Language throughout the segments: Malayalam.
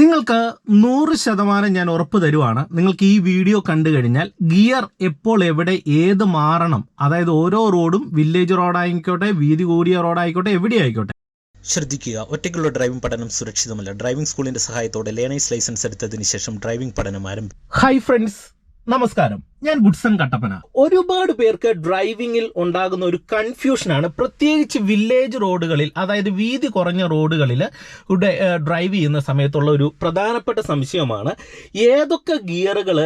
നിങ്ങൾക്ക് നൂറ് ശതമാനം ഞാൻ ഉറപ്പ് തരുവാണ്. നിങ്ങൾക്ക് ഈ വീഡിയോ കണ്ടു കഴിഞ്ഞാൽ ഗിയർ എപ്പോൾ എവിടെ ഏത് മാറണം അതായത് ഓരോ റോഡും വില്ലേജ് റോഡായിക്കോട്ടെ വീതി കൂടിയ റോഡായിക്കോട്ടെ എവിടെ ആയിക്കോട്ടെ. ശ്രദ്ധിക്കുക ഒറ്റയ്ക്കുള്ള ഡ്രൈവിംഗ് പഠനം സുരക്ഷിതമല്ല. ഡ്രൈവിംഗ് സ്കൂളിന്റെ സഹായത്തോടെ ലേണേഴ്സ് ലൈസൻസ് എടുത്തതിന് ശേഷം ഡ്രൈവിംഗ് പഠനം ആരംഭിക്കും ഹായ് ഫ്രണ്ട്സ് നമസ്കാരം. ഞാൻ ഗുഡ്സൺ കട്ടപ്പന. ഒരുപാട് പേർക്ക് ഡ്രൈവിംഗിൽ ഉണ്ടാകുന്ന ഒരു കൺഫ്യൂഷനാണ് പ്രത്യേകിച്ച് വില്ലേജ് റോഡുകളിൽ അതായത് വീതി കുറഞ്ഞ റോഡുകളിൽ ഡ്രൈവ് ചെയ്യുന്ന സമയത്തുള്ള ഒരു പ്രധാനപ്പെട്ട സംശയമാണ് ഏതൊക്കെ ഗിയറുകൾ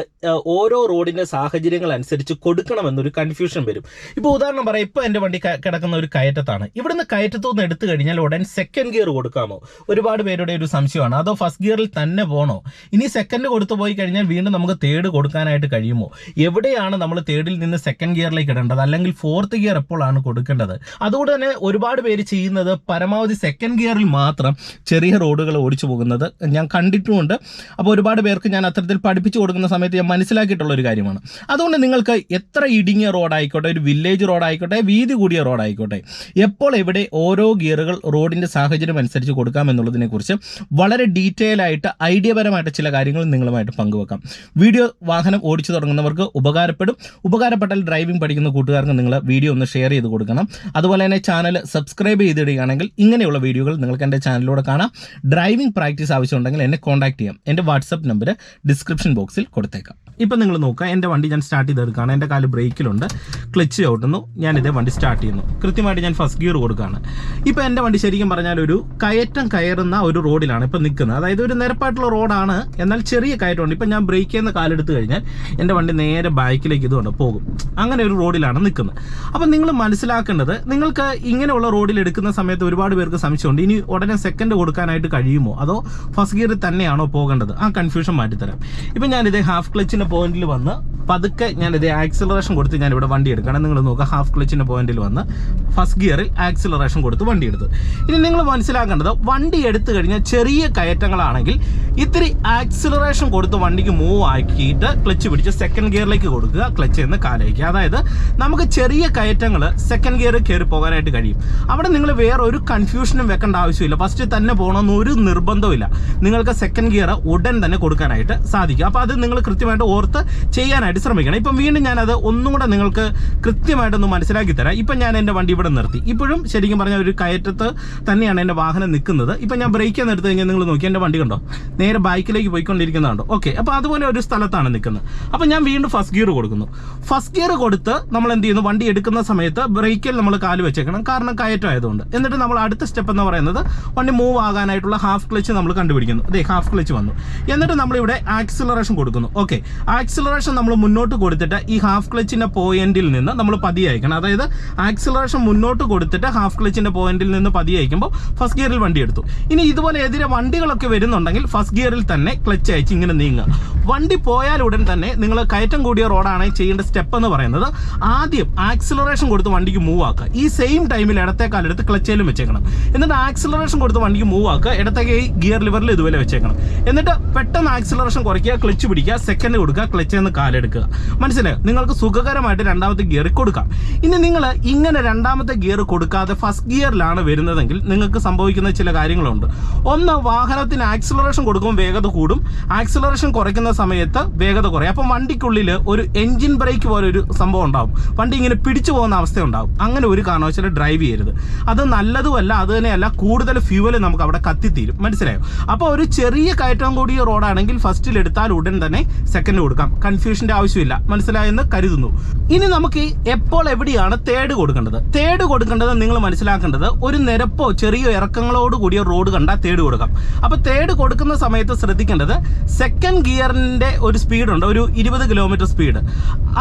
ഓരോ റോഡിന്റെ സാഹചര്യങ്ങൾ അനുസരിച്ച് കൊടുക്കണമെന്നൊരു കൺഫ്യൂഷൻ വരും. ഇപ്പോൾ ഉദാഹരണം പറയാം. ഇപ്പോൾ എന്റെ വണ്ടി കിടക്കുന്ന ഒരു കയറ്റത്താണ്. ഇവിടുന്ന് കയറ്റത്തു നിന്ന് എടുത്തു കഴിഞ്ഞാൽ ഉടൻ സെക്കൻഡ് ഗിയർ കൊടുക്കാമോ? ഒരുപാട് പേരുടെ ഒരു സംശയമാണ്. അതോ ഫസ്റ്റ് ഗിയറിൽ തന്നെ പോകണോ ഇനി സെക്കൻഡ് കൊടുത്തു പോയി കഴിഞ്ഞാൽ വീണ്ടും നമുക്ക് തേർഡ് കൊടുക്കാനായിട്ട് കഴിയുമോ? എവിടെയാണ് നമ്മൾ തേർഡിൽ നിന്ന് സെക്കൻഡ് ഗിയറിലേക്ക് ഇടേണ്ടത്? അല്ലെങ്കിൽ ഫോർത്ത് ഗിയർ എപ്പോഴാണ് കൊടുക്കേണ്ടത്? അതുകൊണ്ട് തന്നെ ഒരുപാട് പേര് ചെയ്യുന്നത് പരമാവധി സെക്കൻഡ് ഗിയറിൽ മാത്രം ചെറിയ റോഡുകൾ ഓടിച്ചു പോകുന്നത് ഞാൻ കണ്ടിട്ടുമുണ്ട്. അപ്പോൾ ഒരുപാട് പേർക്ക് ഞാൻ അത്തരത്തിൽ പഠിപ്പിച്ചു കൊടുക്കുന്ന സമയത്ത് ഞാൻ മനസ്സിലാക്കിയിട്ടുള്ള ഒരു കാര്യമാണ്. അതുകൊണ്ട് നിങ്ങൾക്ക് എത്ര ഇടുങ്ങിയ റോഡായിക്കോട്ടെ ഒരു വില്ലേജ് റോഡായിക്കോട്ടെ വീതി കൂടിയ റോഡായിക്കോട്ടെ എപ്പോൾ എവിടെ ഓരോ ഗിയറുകൾ റോഡിന്റെ സാഹചര്യം അനുസരിച്ച് കൊടുക്കാമെന്നുള്ളതിനെക്കുറിച്ച് വളരെ ഡീറ്റെയിൽ ആയിട്ട് ഐഡിയപരമായിട്ട് ചില കാര്യങ്ങൾ നിങ്ങളുമായിട്ട് പങ്കുവെക്കാം. വീഡിയോ വാഹനം ഓടിച്ചു തുടങ്ങുന്നവർക്ക് ഉപകാരപ്പെടും. ഉപകാരപ്പെട്ടാൽ ഡ്രൈവിംഗ് പഠിക്കുന്ന കൂട്ടുകാർക്ക് നിങ്ങൾ വീഡിയോ ഒന്ന് ഷെയർ ചെയ്ത് കൊടുക്കണം. അതുപോലെ തന്നെ ചാനൽ സബ്സ്ക്രൈബ് ചെയ്തിടുകയാണെങ്കിൽ ഇങ്ങനെയുള്ള വീഡിയോകൾ നിങ്ങൾക്ക് എന്റെ ചാനലിലൂടെ കാണാം. ഡ്രൈവിംഗ് പ്രാക്ടീസ് ആവശ്യമുണ്ടെങ്കിൽ എന്നെ കോൺടാക്ട് ചെയ്യാം. എന്റെ വാട്സപ്പ് നമ്പർ ഡിസ്ക്രിപ്ഷൻ ബോക്സിൽ കൊടുത്തേക്കാം. ഇപ്പം നിങ്ങൾ നോക്കുക എന്റെ വണ്ടി ഞാൻ സ്റ്റാർട്ട് ചെയ്തെടുക്കുകയാണ്. എന്റെ കാൽ ബ്രേക്കിലുണ്ട്. ക്ലച്ച് ചവിട്ടുന്നു ഞാനിതേ വണ്ടി സ്റ്റാർട്ട് ചെയ്യുന്നു. കൃത്യമായിട്ട് ഞാൻ ഫസ്റ്റ് ഗിയർ കൊടുക്കുകയാണ്. ഇപ്പം എന്റെ വണ്ടി ശരിക്കും പറഞ്ഞാൽ ഒരു കയറ്റം കയറുന്ന ഒരു റോഡിലാണ് ഇപ്പം നിൽക്കുന്നത്. അതായത് ഒരു നിരപ്പായിട്ടുള്ള റോഡാണ്. എന്നാൽ ചെറിയ കയറ്റമുണ്ട്. ഇപ്പം ഞാൻ ബ്രേക്ക് ചെയ്യുന്ന കാലെടുത്ത് കഴിഞ്ഞാൽ എന്റെ വണ്ടി നേരെ ബാക്കിലേക്ക് ഇതുകൊണ്ട് പോകും. അങ്ങനെ ഒരു റോഡിലാണ് നിൽക്കുന്നത്. അപ്പം നിങ്ങൾ മനസ്സിലാക്കേണ്ടത് നിങ്ങൾക്ക് ഇങ്ങനെയുള്ള റോഡിൽ എടുക്കുന്ന സമയത്ത് ഒരുപാട് പേർക്ക് സംശയമുണ്ട്. ഇനി ഉടനെ സെക്കൻഡ് കൊടുക്കാനായിട്ട് കഴിയുമോ? അതോ ഫസ്റ്റ് ഗിയറിൽ തന്നെയാണോ പോകേണ്ടത്? ആ കൺഫ്യൂഷൻ മാറ്റിത്തരാം. ഇപ്പം ഞാനിത് ഹാഫ് ക്ലച്ചിന്റെ പോയിന്റിൽ വന്ന് പതുക്കെ ഞാൻ ഞാനിത് ആക്സിലറേഷൻ കൊടുത്ത് ഞാൻ ഇവിടെ വണ്ടി എടുക്കണം നിങ്ങൾ നോക്കുക ഹാഫ് ക്ലച്ചിന്റെ പോയിന്റിൽ വന്ന് ഫസ്റ്റ് ഗിയറിൽ ആക്സിലറേഷൻ കൊടുത്ത് വണ്ടി എടുത്തു. ഇനി നിങ്ങൾ മനസ്സിലാക്കേണ്ടത് വണ്ടി എടുത്തു കഴിഞ്ഞാൽ ചെറിയ കയറ്റങ്ങളാണെങ്കിൽ ഇത്തിരി ആക്സിലറേഷൻ കൊടുത്ത് വണ്ടിക്ക് മൂവ് ആക്കിയിട്ട് ക്ലച്ച് പിടിച്ച് സെക്കൻഡ് ഗിയറിലേക്ക് കൊടുക്കുക ക്ലച്ച് നിന്ന് കാലേക്ക് അതായത് നമുക്ക് ചെറിയ കയറ്റങ്ങൾ സെക്കൻഡ് ഗിയർ കയറി പോകാനായിട്ട് കഴിയും. അവിടെ നിങ്ങൾ വേറെ ഒരു കൺഫ്യൂഷനും വെക്കേണ്ട ആവശ്യമില്ല. ഫസ്റ്റ് തന്നെ പോകണമെന്ന് ഒരു നിർബന്ധമില്ല നിങ്ങൾക്ക് സെക്കൻഡ് ഗിയർ ഉടൻ തന്നെ കൊടുക്കാനായിട്ട് സാധിക്കും. അപ്പോൾ അത് നിങ്ങൾ കൃത്യമായിട്ട് ഓർത്ത് ചെയ്യാനായിട്ട് ശ്രമിക്കണം. ഇപ്പം വീണ്ടും ഞാനത് ഒന്നും കൂടെ നിങ്ങൾക്ക് കൃത്യമായിട്ടൊന്ന് മനസ്സിലാക്കി തരാം. ഇപ്പം ഞാൻ എന്റെ വണ്ടി ഇവിടെ നിർത്തി. ഇപ്പോഴും ശരിക്കും പറഞ്ഞാൽ ഒരു കയറ്റത്ത് തന്നെയാണ് എന്റെ വാഹനം നിൽക്കുന്നത്. ഇപ്പം ഞാൻ ബ്രേക്ക് എന്ന് എടുത്തു കഴിഞ്ഞാൽ നിങ്ങൾ നോക്കി. എന്റെ വണ്ടി കണ്ടോ? നേരെ ബൈക്കിലേക്ക് പോയിക്കൊണ്ടിരിക്കുന്നതുണ്ടോ ഓക്കെ അപ്പോൾ അതുപോലെ ഒരു സ്ഥലത്താണ് നിൽക്കുന്നത്. അപ്പോൾ ഞാൻ വീണ്ടും ഫസ്റ്റ് ഗിയർ കൊടുക്കുന്നു. ഫസ്റ്റ് ഗിയർ കൊടുത്ത് നമ്മൾ എന്ത് ചെയ്യുന്നു? വണ്ടി എടുക്കുന്ന സമയത്ത് ബ്രേക്കിൽ നമ്മൾ കാൽ വെച്ചേക്കണം. കാരണം കയറ്റം ആയതുകൊണ്ട്. എന്നിട്ട് നമ്മൾ അടുത്ത സ്റ്റെപ്പ് എന്ന് പറയുന്നത് വണ്ടി മൂവ് ആകാനായിട്ടുള്ള ഹാഫ് ക്ലച്ച് നമ്മൾ കണ്ടുപിടിക്കുന്നു. അതെ ഹാഫ് ക്ലച്ച് വന്നു. എന്നിട്ട് നമ്മളിവിടെ ആക്സിലറേഷൻ കൊടുക്കുന്നു. ഓക്കെ ആക്സിലറേഷൻ നമ്മൾ മുന്നോട്ട് കൊടുത്തിട്ട് ഈ ഹാഫ് ക്ലച്ചിന്റെ പോയിന്റിൽ നിന്ന് നമ്മൾ പതി അയക്കണം. അതായത് ആക്സിലറേഷൻ മുന്നോട്ട് കൊടുത്തിട്ട് ഹാഫ് ക്ലച്ചിന്റെ പോയിന്റിൽ നിന്ന് പതി അയക്കുമ്പോൾ ഫസ്റ്റ് ഗിയറിൽ വണ്ടി എടുത്തു. ഇനി ഇതുപോലെ എതിരെ വണ്ടികളൊക്കെ വരുന്നുണ്ടെങ്കിൽ ഫസ്റ്റ് ഗിയറിൽ തന്നെ ക്ലച്ച് അയച്ച് ഇങ്ങനെ നീങ്ങുക. വണ്ടി പോയാൽ ഉടൻ തന്നെ നിങ്ങൾ കയറ്റം കൂടിയ റോഡാണ് ചെയ്യേണ്ട സ്റ്റെപ്പ് എന്ന് പറയുന്നത്. ആദ്യം ആക്സിലറേഷൻ കൊടുത്ത് വണ്ടിക്ക് മൂവ് ആക്കുക. ഈ സെയിം ടൈമിൽ ഇടത്തെ കാലെടുത്ത് ക്ലച്ചയിലും വെച്ചേക്കണം. എന്നിട്ട് ആക്സിലറേഷൻ കൊടുത്ത് വണ്ടിക്ക് മൂവ് ആക്കുക. ഇടത്തേക്ക് ഈ ഗിയർ ലിവറിൽ ഇതുപോലെ വെച്ചേക്കണം. എന്നിട്ട് പെട്ടെന്ന് ആക്സിലറേഷൻ കുറയ്ക്കുക ക്ലച്ച് പിടിക്കുക സെക്കൻഡ് കൊടുക്കുക ക്ലച്ച് നിന്ന് കാലെടുക്കുക മനസ്സിലായോ? നിങ്ങൾക്ക് സുഖകരമായിട്ട് രണ്ടാമത്തെ ഗിയർ കൊടുക്കാം. ഇനി നിങ്ങൾ ഇങ്ങനെ രണ്ടാമത്തെ ഗിയർ കൊടുക്കാതെ ഫസ്റ്റ് ഗിയറിലാണ് വരുന്നതെങ്കിൽ നിങ്ങൾക്ക് സംഭവിക്കുന്ന ചില കാര്യങ്ങളുണ്ട്. ഒന്ന് വാഹനത്തിന് ആക്സിലറേഷൻ കൊടുക്കുമ്പോൾ വേഗത കൂടും. ആക്സിലറേഷൻ കുറയ്ക്കുന്ന സമയത്ത് വേഗത കുറയും. അപ്പം വണ്ടിക്കുള്ളിൽ ഒരു എൻജിൻ ബ്രേക്ക് പോലെ ഒരു സംഭവം ഉണ്ടാവും. വണ്ടി ഇങ്ങനെ പിടിച്ചു പോകുന്ന അവസ്ഥ ഉണ്ടാവും. അങ്ങനെ ഒരു കാരണവശാലും ഡ്രൈവ് ചെയ്യരുത്. അത് നല്ലതുമല്ല അത് തന്നെയല്ല കൂടുതൽ ഫ്യൂവൽ നമുക്ക് അവിടെ കത്തിത്തീരും. മനസ്സിലായോ? അപ്പോൾ ഒരു ചെറിയ കയറ്റം കൂടിയ റോഡാണെങ്കിൽ ഫസ്റ്റിൽ എടുത്താൽ ഉടൻ തന്നെ സെക്കൻഡ് കൊടുക്കാം. കൺഫ്യൂഷന്റെ ആവശ്യമില്ല. മനസ്സിലായെന്ന് കരുതുന്നു. ഇനി നമുക്ക് എപ്പോൾ എവിടെയാണ് തേർഡ് കൊടുക്കേണ്ടത്? തേർഡ് കൊടുക്കേണ്ടത് നിങ്ങൾ മനസ്സിലാക്കേണ്ടത് ഒരു നിരപ്പോ ചെറിയ ഇറക്കങ്ങളോട് കൂടിയ റോഡ് കണ്ടാൽ തേർഡ് കൊടുക്കാം. അപ്പോൾ തേർഡ് കൊടുക്കുന്ന സമയത്ത് ശ്രദ്ധിക്കേണ്ടത് സെക്കൻഡ് ഗിയറിന്റെ ഒരു സ്പീഡുണ്ട് ഒരു ഇരുപത് കിലോമീറ്റർ സ്പീഡ്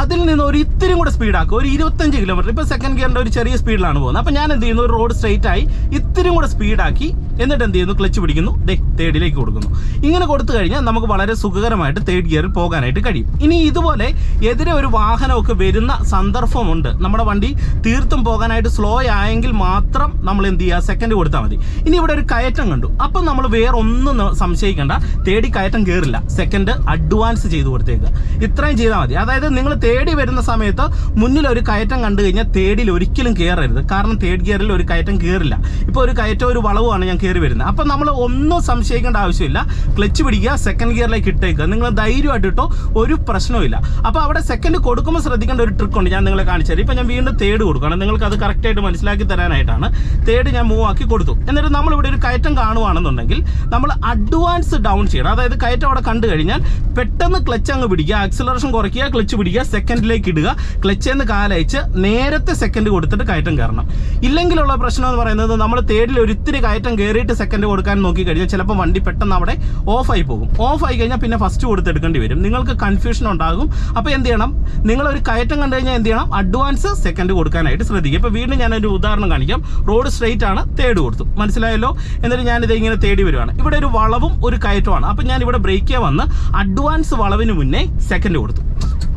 അതിൽ നിന്ന് ഒരു ഇത്തിരി കൂടെ സ്പീഡാക്കുക ഒരു ഇരുപത്തഞ്ച് കിലോമീറ്റർ ഇപ്പോൾ സെക്കൻഡ് ഗിയറിന്റെ ഒരു ചെറിയ സ്പീഡിലാണ് പോകുന്നത്. അപ്പോൾ ഞാൻ എന്ത് ചെയ്യുന്നു? ഒരു റോഡ് സ്ട്രെയിറ്റ് ആയി ഇത്തിരി കൂടെ സ്പീഡാക്കി എന്നിട്ട് എന്ത് ചെയ്യുന്നു? ക്ലച്ച് പിടിക്കുന്നു. ഡേ തേർഡിലേക്ക് കൊടുക്കുന്നു. ഇങ്ങനെ കൊടുത്തു കഴിഞ്ഞാൽ നമുക്ക് വളരെ സുഖകരമായിട്ട് തേർഡ് ഗിയറിൽ പോകാനായിട്ട് കഴിയും. ഇനി ഇതുപോലെ എതിരെ ഒരു വാഹനമൊക്കെ വരുന്ന സന്ദർഭമുണ്ട്. നമ്മുടെ വണ്ടി തീർത്തും പോകാനായിട്ട് സ്ലോ ആയെങ്കിൽ മാത്രം നമ്മൾ എന്ത് ചെയ്യുക? സെക്കൻഡ് കൊടുത്താൽ മതി. ഇനി ഇവിടെ ഒരു കയറ്റം കണ്ടു. അപ്പം നമ്മൾ വേറെ ഒന്നും സംശയിക്കേണ്ട. തേടി കയറ്റം കയറില്ല സെക്കൻഡ് അഡ്വാൻസ് ചെയ്ത് കൊടുത്തേക്കുക. ഇത്രയും ചെയ്താൽ ചെയ്താൽ മതി. അതായത് നിങ്ങൾ തേടി വരുന്ന സമയത്ത് മുന്നിൽ ഒരു കയറ്റം കണ്ടു കഴിഞ്ഞാൽ തേടിൽ ഒരിക്കലും കയറരുത് കാരണം തേർഡ് ഗിയറിൽ ഒരു കയറ്റം കയറില്ല ഇപ്പോൾ ഒരു കയറ്റം ഒരു വളവുമാണ് ഞാൻ കയറി വരുന്നത്. അപ്പം നമ്മൾ ഒന്നും സംശയിക്കേണ്ട ആവശ്യമില്ല. ക്ലച്ച് പിടിക്കുക സെക്കൻഡ് ഗിയറിലേക്ക് ഇട്ടേക്കുക. നിങ്ങൾ ധൈര്യമായിട്ട് ഇട്ടോ ഒരു പ്രശ്നവുമില്ല അപ്പോൾ അവിടെ സെക്കൻഡ് കൊടുക്കുമ്പോൾ ശ്രദ്ധിക്കേണ്ട ഒരു ട്രിക്ക് ഉണ്ട് ഞാൻ നിങ്ങളെ കാണിച്ചു തരാം. ഇപ്പം ഞാൻ വീണ്ടും തേർഡ് കൊടുക്കണം നിങ്ങൾക്ക് അത് കറക്റ്റായിട്ട് മനസ്സിലാക്കി തരാനായിട്ടാണ്. തേർഡ് ഞാൻ മൂവ് ആക്കി കൊടുത്തു. എന്നിട്ട് നമ്മളിവിടെ ഒരു കയറ്റം കാണുവാണെന്നുണ്ടെങ്കിൽ നമ്മൾ അഡ്വാൻസ് ഡൗൺ ചെയ്യണം. അതായത് കയറ്റം അവിടെ കണ്ടു കഴിഞ്ഞാൽ പെട്ടെന്ന് ക്ലച്ച് അങ്ങ് പിടിക്കുക. ആക്സിലറേഷൻ കുറയ്ക്കുക. ക്ലച്ച് പിടിക്കുക സെക്കൻഡിലേക്ക് ഇടുക ക്ലച്ച് എന്ന് കാലയച്ച് നേരത്തെ സെക്കൻഡ് കൊടുത്തിട്ട് കയറ്റം കയറണം. ഇല്ലെങ്കിലുള്ള പ്രശ്നം എന്ന് പറയുന്നത് നമ്മൾ തേടിൽ ഒരിത്തിരി കയറ്റം കയറിയിട്ട് സെക്കൻഡ് കൊടുക്കാൻ നോക്കി കഴിഞ്ഞാൽ ചിലപ്പോൾ വണ്ടി പെട്ടെന്ന് അവിടെ ഓഫായി പോകും. ഓഫ് ആയി കഴിഞ്ഞാൽ പിന്നെ ഫസ്റ്റ് കൊടുത്തെടുക്കേണ്ടി വരും. നിങ്ങൾക്ക് കൺഫ്യൂഷൻ ഉണ്ടാകും. അപ്പോൾ എന്ത് ചെയ്യണം? നിങ്ങൾ ഒരു കയറ്റം കണ്ടു കഴിഞ്ഞാൽ എന്ത് ചെയ്യണം? അഡ്വാൻസ് സെക്കൻഡ് കൊടുക്കാനായിട്ട് ശ്രദ്ധിക്കുക. ഇപ്പോൾ വീണ്ടും ഞാനൊരു ഉദാഹരണം കാണിക്കാം. റോഡ് സ്ട്രെയിറ്റ് ആണ് തേർഡ് കൊടുത്തു. മനസ്സിലായല്ലോ? എന്നിട്ട് ഞാനിത് ഇങ്ങനെ തേടി വരുവാണ്. ഇവിടെ ഒരു വളവും ഒരു കയറ്റവും ആണ് അപ്പം ഞാൻ ഇവിടെ ബ്രേക്കേ വന്ന് അഡ്വാൻസ് വളവിന് മുന്നേ സെക്കൻഡ് കൊടുത്തു.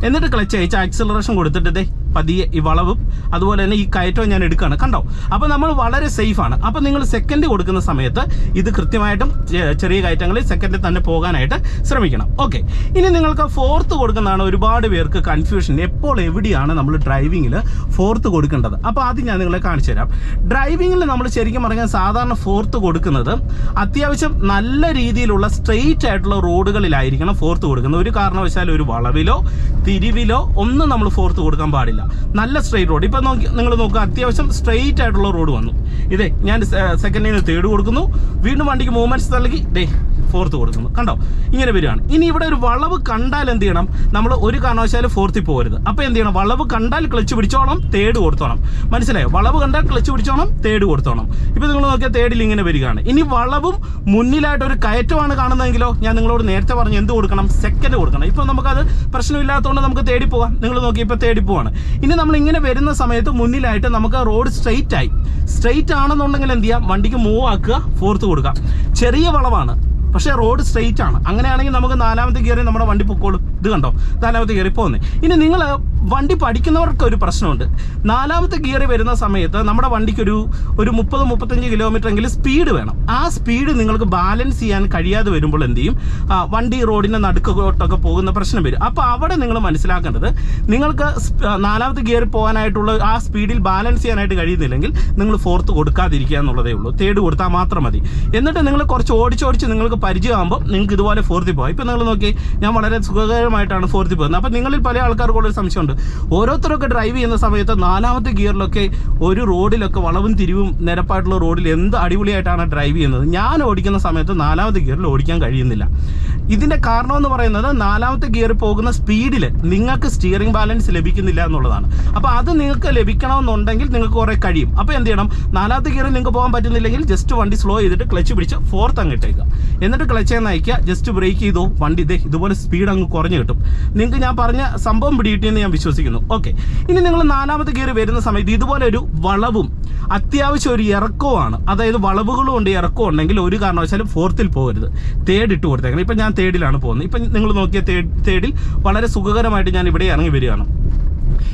എന്നിട്ട് ക്ലച്ച് അയച്ച് ആക്സിലറേഷൻ കൊടുത്തിട്ട് പതിയെ ഈ വളവും അതുപോലെ തന്നെ ഈ കയറ്റവും ഞാൻ എടുക്കുകയാണ്. കണ്ടോ? അപ്പോൾ നമ്മൾ വളരെ സേഫാണ് അപ്പോൾ നിങ്ങൾ സെക്കൻഡ് കൊടുക്കുന്ന സമയത്ത് ഇത് കൃത്യമായിട്ടും ചെറിയ കയറ്റങ്ങളിൽ സെക്കൻഡിൽ തന്നെ പോകാനായിട്ട് ശ്രമിക്കണം. ഓക്കെ ഇനി നിങ്ങൾക്ക് ഫോർത്ത് കൊടുക്കുന്നതാണ് ഒരുപാട് പേർക്ക് കൺഫ്യൂഷൻ എപ്പോൾ എവിടെയാണ് നമ്മൾ ഡ്രൈവിങ്ങിൽ ഫോർത്ത് കൊടുക്കേണ്ടത്? അപ്പോൾ ആദ്യം ഞാൻ നിങ്ങളെ കാണിച്ചു തരാം. ഡ്രൈവിങ്ങിൽ നമ്മൾ ശരിക്കും പറഞ്ഞാൽ സാധാരണ ഫോർത്ത് കൊടുക്കുന്നത് അത്യാവശ്യം നല്ല രീതിയിലുള്ള സ്ട്രെയിറ്റ് ആയിട്ടുള്ള റോഡുകളിലായിരിക്കണം ഫോർത്ത് കൊടുക്കുന്നത്. ഒരു കാരണവശാലും ഒരു വളവിലോ തിരിവിലോ ഒന്നും നമ്മൾ ഫോർത്ത് കൊടുക്കാൻ പാടില്ല. നല്ല സ്ട്രെയിറ്റ് റോഡ് ഇപ്പം നോക്കി നിങ്ങൾ നോക്കുക അത്യാവശ്യം സ്ട്രെയിറ്റ് ആയിട്ടുള്ള റോഡ് വന്നു. ഇതേ ഞാൻ സെക്കൻഡ് ലൈനിൽ തേർഡ് കൊടുക്കുന്നു. വീണ്ടും വണ്ടിക്ക് മൂവ്മെന്റ്സ് നൽകി. ദേ ഫോർത്ത് കൊടുക്കുന്നു. കണ്ടോ? ഇങ്ങനെ വരികയാണ്. ഇനി ഇവിടെ ഒരു വളവ് കണ്ടാൽ എന്ത് ചെയ്യണം? നമ്മൾ ഒരു കാരണവശാലും ഫോർത്തിൽ പോകരുത്. അപ്പോൾ എന്ത് ചെയ്യണം? വളവ് കണ്ടാൽ ക്ലച്ച് പിടിച്ചോണം തേർഡ് കൊടുത്തോണം. മനസ്സിലായോ? വളവ് കണ്ടാൽ ക്ലച്ച് പിടിച്ചോണം തേർഡ് കൊടുത്തോണം. ഇപ്പോൾ നിങ്ങൾ നോക്കിയാൽ തേർഡിൽ ഇങ്ങനെ വരികയാണ്. ഇനി വളവും മുന്നിലായിട്ട് ഒരു കയറ്റമാണ് കാണുന്നതെങ്കിലോ? ഞാൻ നിങ്ങളോട് നേരത്തെ പറഞ്ഞ് എന്ത് കൊടുക്കണം? സെക്കൻഡ് കൊടുക്കണം. ഇപ്പോൾ നമുക്കത് പ്രശ്നമില്ലാത്തതുകൊണ്ട് നമുക്ക് തേടി പോകാം. നിങ്ങൾ നോക്കി ഇപ്പോൾ തേടി പോവാണ്. ഇനി നമ്മൾ ഇങ്ങനെ വരുന്ന സമയത്ത് മുന്നിലായിട്ട് നമുക്ക് റോഡ് സ്ട്രെയിറ്റ് ആയി. സ്ട്രെയിറ്റ് ആണെന്നുണ്ടെങ്കിൽ എന്ത് ചെയ്യാം? വണ്ടിക്ക് മൂവ് ആക്കുക ഫോർത്ത് കൊടുക്കാം. ചെറിയ വളവാണ്. പക്ഷേ റോഡ് സ്ട്രെയിറ്റ് ആണ്. അങ്ങനെയാണെങ്കിൽ നമുക്ക് നാലാമത്തെ ഗിയറിൽ നമ്മുടെ വണ്ടി പൊക്കോളും. ഇത് കണ്ടോ? നാലാമത്തെ ഗിയറിൽ പോകുന്നത് ഇനി നിങ്ങൾ വണ്ടി പഠിക്കുന്നവർക്ക് ഒരു പ്രശ്നമുണ്ട്. നാലാമത്തെ ഗിയറിൽ വരുന്ന സമയത്ത് നമ്മുടെ വണ്ടിക്കൊരു ഒരു ഒരു മുപ്പത് മുപ്പത്തഞ്ച് കിലോമീറ്റർ എങ്കിലും സ്പീഡ് വേണം. ആ സ്പീഡ് നിങ്ങൾക്ക് ബാലൻസ് ചെയ്യാൻ കഴിയാതെ വരുമ്പോൾ എന്ത് ചെയ്യും? വണ്ടി റോഡിന്റെ നടുക്കോട്ടൊക്കെ പോകുന്ന പ്രശ്നം വരും. അപ്പോൾ അവിടെ നിങ്ങൾ മനസ്സിലാക്കേണ്ടത് നിങ്ങൾക്ക് നാലാമത്തെ ഗിയറിൽ പോകാനായിട്ടുള്ള ആ സ്പീഡിൽ ബാലൻസ് ചെയ്യാനായിട്ട് കഴിയുന്നില്ലെങ്കിൽ നിങ്ങൾ ഫോർത്ത് കൊടുക്കാതിരിക്കുക എന്നുള്ളതേ ഉള്ളൂ. തേർഡ് കൊടുത്താൽ മാത്രം മതി. എന്നിട്ട് നിങ്ങൾ കുറച്ച് ഓടിച്ചോടിച്ച് നിങ്ങൾക്ക് പരിചയമാകുമ്പോൾ നിങ്ങൾക്ക് ഇതുപോലെ ഫോർത്തിൽ പോകാം ഇപ്പോൾ നിങ്ങൾ നോക്കി ഞാൻ വളരെ സുഖകരമായിട്ടാണ് ഫോർത്തിൽ പോകുന്നത്. അപ്പോൾ നിങ്ങളിൽ പല ആൾക്കാർക്കുള്ളൊരു സംശയമുണ്ട്. ഓരോരുത്തരൊക്കെ ഡ്രൈവ് ചെയ്യുന്ന സമയത്ത് നാലാമത്തെ ഗിയറിലൊക്കെ ഒരു റോഡിലൊക്കെ വളവും തിരിവും നിരപ്പായിട്ടുള്ള റോഡിൽ എന്ത് അടിപൊളിയായിട്ടാണ് ഡ്രൈവ് ചെയ്യുന്നത്? ഞാൻ ഓടിക്കുന്ന സമയത്ത് നാലാമത്തെ ഗിയറിൽ ഓടിക്കാൻ കഴിയുന്നില്ല. ഇതിന്റെ കാരണം എന്ന് പറയുന്നത് നാലാമത്തെ ഗിയർ പോകുന്ന സ്പീഡിൽ നിങ്ങൾക്ക് സ്റ്റിയറിംഗ് ബാലൻസ് ലഭിക്കുന്നില്ല എന്നുള്ളതാണ്. അപ്പോൾ അത് നിങ്ങൾക്ക് ലഭിക്കണമെന്നുണ്ടെങ്കിൽ നിങ്ങൾക്ക് കുറേ കഴിയും. അപ്പോൾ എന്ത് ചെയ്യണം? നാലാമത്തെ ഗിയറിൽ നിങ്ങൾക്ക് പോകാൻ പറ്റുന്നില്ലെങ്കിൽ ജസ്റ്റ് വണ്ടി സ്ലോ ചെയ്തിട്ട് ക്ലച്ച് പിടിച്ച് ഫോർത്ത് അങ്ങ് ഇട്ടേക്കുക. എന്നിട്ട് ക്ലച്ച് നയിക്കുക. ജസ്റ്റ് ബ്രേക്ക് ചെയ്തോ. വണ്ടി ഇതേ ഇതുപോലെ സ്പീഡ് അങ്ങ് കുറഞ്ഞു കിട്ടും. നിങ്ങൾക്ക് ഞാൻ പറഞ്ഞ സംഭവം പിടിയിട്ടെന്ന് ഞാൻ വിശ്വസിക്കുന്നു. ഓക്കെ ഇനി നിങ്ങൾ നാലാമത്തെ ഗിയർ വരുന്ന സമയത്ത് ഇതുപോലെ ഒരു വളവും അത്യാവശ്യം ഒരു ഇറക്കവുമാണ്. അതായത് വളവുകളും ഉണ്ട് ഇറക്കവും ഉണ്ടെങ്കിൽ ഒരു കാരണവശാലും ഫോർത്തിൽ പോകരുത്. തേർഡ് ഇട്ട് കൊടുത്തേക്കണം. ഇപ്പം ഞാൻ തേർഡിലാണ് പോകുന്നത്. ഇപ്പം നിങ്ങൾ നോക്കിയ തേർഡിൽ വളരെ സുഖകരമായിട്ട് ഞാൻ ഇവിടെ ഇറങ്ങി വരികയാണ്.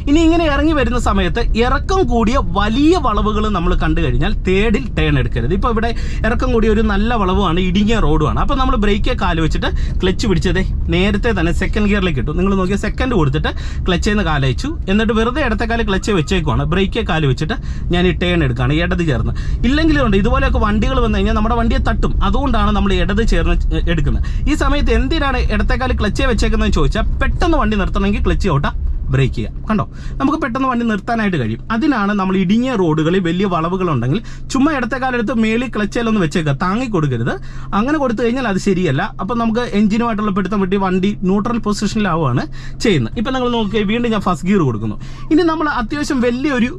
ഇനി ഇങ്ങനെ ഇറങ്ങി വരുന്ന സമയത്ത് ഇറക്കം കൂടിയ വലിയ വളവുകൾ നമ്മൾ കണ്ടു കഴിഞ്ഞാൽ തേർഡിൽ ടേൺ എടുക്കരുത്. ഇപ്പോൾ ഇവിടെ ഇറക്കം കൂടിയ ഒരു നല്ല വളവുമാണ് ഇടുങ്ങിയ റോഡുമാണ് അപ്പോൾ നമ്മൾ ബ്രേക്കേ കാൽ വെച്ചിട്ട് ക്ലച്ച് പിടിച്ചതേ നേരത്തെ തന്നെ സെക്കൻഡ് ഗിയറിലേക്ക് ഇട്ടു. നിങ്ങൾ നോക്കിയ സെക്കൻഡ് കൊടുത്തിട്ട് ക്ലച്ചിൽ നിന്ന് കാലയച്ചു എന്നിട്ട് വെറുതെ ഇടത്തെ കാൽ ക്ലച്ച് വെച്ചേക്കുവാണ്. ബ്രേക്കേ കാൽ വെച്ചിട്ട് ഞാൻ ഈ ടേൺ എടുക്കുകയാണ് ഇടത് ചേർന്ന്. ഇല്ലെങ്കിലും ഉണ്ട് ഇതുപോലെയൊക്കെ വണ്ടികൾ വന്നു കഴിഞ്ഞാൽ നമ്മുടെ വണ്ടിയെ തട്ടും. അതുകൊണ്ടാണ് നമ്മൾ ഇടത് ചേർന്ന് എടുക്കുന്നത്. ഈ സമയത്ത് എന്തിനാണ് ഇടത്തേക്കാൽ ക്ലച്ചേ വെച്ചേക്കുന്നതെന്ന് ചോദിച്ചാൽ പെട്ടെന്ന് വണ്ടി നിർത്തണമെങ്കിൽ ക്ലച്ച് ഔട്ടാ. ബ്രേക്ക് ചെയ്യുക. കണ്ടോ? നമുക്ക് പെട്ടെന്ന് വണ്ടി നിർത്താനായിട്ട് കഴിയും. അതിനാണ് നമ്മൾ ഇടുങ്ങിയ റോഡുകളിൽ വലിയ വളവുകൾ ഉണ്ടെങ്കിൽ ചുമ്മാ ഇടത്തെ കാലെടുത്ത് മേളിൽ ക്ലച്ചിലൊന്ന് വെച്ചേക്കുക. താങ്ങി കൊടുക്കരുത്. അങ്ങനെ കൊടുത്തു കഴിഞ്ഞാൽ അത് ശരിയല്ല. അപ്പം നമുക്ക് എഞ്ചിനുമായിട്ടുള്ള പിടുത്തം വെട്ടി വണ്ടി ന്യൂട്രൽ പൊസിഷനിലാവുകയാണ് ചെയ്യുന്നത്. ഇപ്പം നിങ്ങൾ നോക്കി വീണ്ടും ഞാൻ ഫസ്റ്റ് ഗിയർ കൊടുക്കുന്നു. ഇനി നമ്മൾ അത്യാവശ്യം വലിയൊരു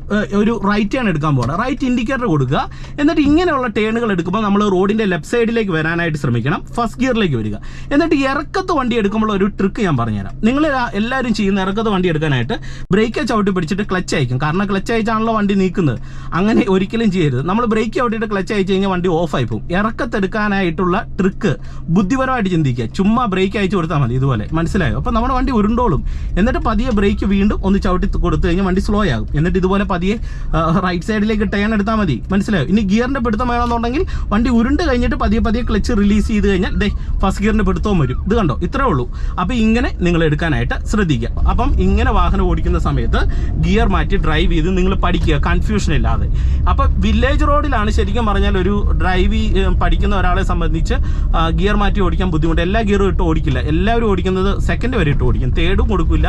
ഒരു റൈറ്റ് ടേൺ എടുക്കാൻ പോകണം റൈറ്റ് ഇൻഡിക്കേറ്റർ കൊടുക്കുക. എന്നിട്ട് ഇങ്ങനെയുള്ള ടേണുകൾ എടുക്കുമ്പോൾ നമ്മൾ റോഡിന്റെ ലെഫ്റ്റ് സൈഡിലേക്ക് വരാനായിട്ട് ശ്രമിക്കണം. ഫസ്റ്റ് ഗിയറിലേക്ക് വരിക. എന്നിട്ട് ഇറക്കത്ത് വണ്ടി എടുക്കുമ്പോൾ ഒരു ട്രിക്ക് ഞാൻ പറഞ്ഞുതരാം. നിങ്ങൾ എല്ലാവരും ചെയ്യുന്ന ഇറക്കത്ത് വണ്ടി എടുക്കാനായിട്ട് ബ്രേക്ക് ചവിട്ടി പിടിച്ചിട്ട് ക്ലച്ച് അയക്കും. കാരണം ക്ലച്ച് അയച്ചാണല്ലോ വണ്ടി നീക്കുന്നത്. അങ്ങനെ ഒരിക്കലും ചെയ്യരുത്. നമ്മൾ ബ്രേക്ക് ചവിട്ടിയിട്ട് ക്ലച്ച് അയച്ചു കഴിഞ്ഞാൽ വണ്ടി ഓഫ് ആയി പോകും. ഇറക്കത്തെടുക്കാനായിട്ടുള്ള ട്രിക്ക് ബുദ്ധിപരമായിട്ട് ചിന്തിക്കുക. ചുമ്മാ ബ്രേക്ക് അയച്ചു കൊടുത്താൽ മതി ഇതുപോലെ. മനസ്സിലായോ? അപ്പോൾ നമ്മുടെ വണ്ടി ഉരുണ്ടോളും. എന്നിട്ട് പതിയെ ബ്രേക്ക് വീണ്ടും ഒന്ന് ചവിട്ടി കൊടുത്തു കഴിഞ്ഞാൽ വണ്ടി സ്ലോ ആകും. എന്നിട്ട് ഇതുപോലെ പതിയെ റൈറ്റ് സൈഡിലേക്ക് ടേൺ എടുത്താൽ മതി. മനസ്സിലായോ? ഇനി ഗിയറിന്റെ പിടുത്തം വേണമെന്നുണ്ടെങ്കിൽ വണ്ടി ഉരുണ്ട് കഴിഞ്ഞിട്ട് പതിയെ പതിയെ ക്ലച്ച് റിലീസ് ചെയ്ത് കഴിഞ്ഞാൽ ദേ ഫസ്റ്റ് ഗിയറിന്റെ പിടുത്തവും വരും. ഇത് കണ്ടോ? ഇത്രേ ഉള്ളൂ. അപ്പോൾ ഇങ്ങനെ നിങ്ങൾ എടുക്കാനായിട്ട് ശ്രദ്ധിക്കുക. അപ്പം ഇങ്ങനെ വാഹനം ഓടിക്കുന്ന സമയത്ത് ഗിയർ മാറ്റി ഡ്രൈവ് ചെയ്ത് നിങ്ങൾ പഠിക്കുക കൺഫ്യൂഷൻ ഇല്ലാതെ. അപ്പോൾ വില്ലേജ് റോഡിലാണ് ശരിക്കും പറഞ്ഞാൽ ഒരു ഡ്രൈവ് പഠിക്കുന്ന ഒരാളെ സംബന്ധിച്ച് ഗിയർ മാറ്റി ഓടിക്കാൻ ബുദ്ധിമുട്ട്. എല്ലാ ഗിയറും ഇട്ട് ഓടിക്കില്ല. എല്ലാവരും ഓടിക്കുന്നത് സെക്കൻഡ് വരെ ഇട്ട് ഓടിക്കും. തേർഡും കൊടുക്കില്ല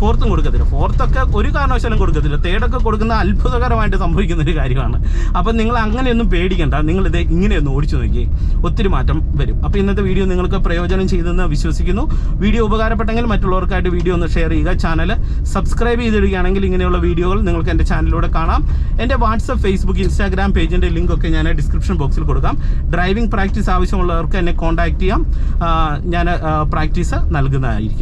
ഫോർത്തും കൊടുക്കത്തില്ല. ഫോർത്തൊക്കെ ഒരു കാരണവശാലും കൊടുക്കത്തില്ല. തേർഡൊക്കെ കൊടുക്കുന്ന അത്ഭുതകരമായിട്ട് സംഭവിക്കുന്ന ഒരു കാര്യമാണ്. അപ്പം നിങ്ങൾ അങ്ങനെയൊന്നും പേടിക്കണ്ട. നിങ്ങളിത് ഇങ്ങനെയൊന്ന് ഓടിച്ചു നോക്കി ഒത്തിരി മാറ്റം വരും. അപ്പോൾ ഇന്നത്തെ വീഡിയോ നിങ്ങൾക്ക് പ്രയോജനം ചെയ്തെന്ന് വിശ്വസിക്കുന്നു. വീഡിയോ ഉപകാരപ്പെട്ടെങ്കിൽ മറ്റുള്ളവർക്കായിട്ട് വീഡിയോ ഒന്ന് ഷെയർ ചെയ്യുക. ചാനൽ സബ്സ്ക്രൈബ് ചെയ്തിടുകയാണെങ്കിൽ ഇങ്ങനെയുള്ള വീഡിയോകൾ നിങ്ങൾക്ക് എന്റെ ചാനലിലൂടെ കാണാം. എന്റെ വാട്സപ്പ് ഫേസ്ബുക്ക് ഇൻസ്റ്റാഗ്രാം പേജിന്റെ ലിങ്ക് ഒക്കെ ഞാൻ ഡിസ്ക്രിപ്ഷൻ ബോക്സിൽ കൊടുക്കാം. ഡ്രൈവിംഗ് പ്രാക്ടീസ് ആവശ്യമുള്ളവർക്ക് എന്നെ കോൺടാക്ട് ചെയ്യാം. ഞാൻ പ്രാക്ടീസ് നൽകുന്നതായിരിക്കും.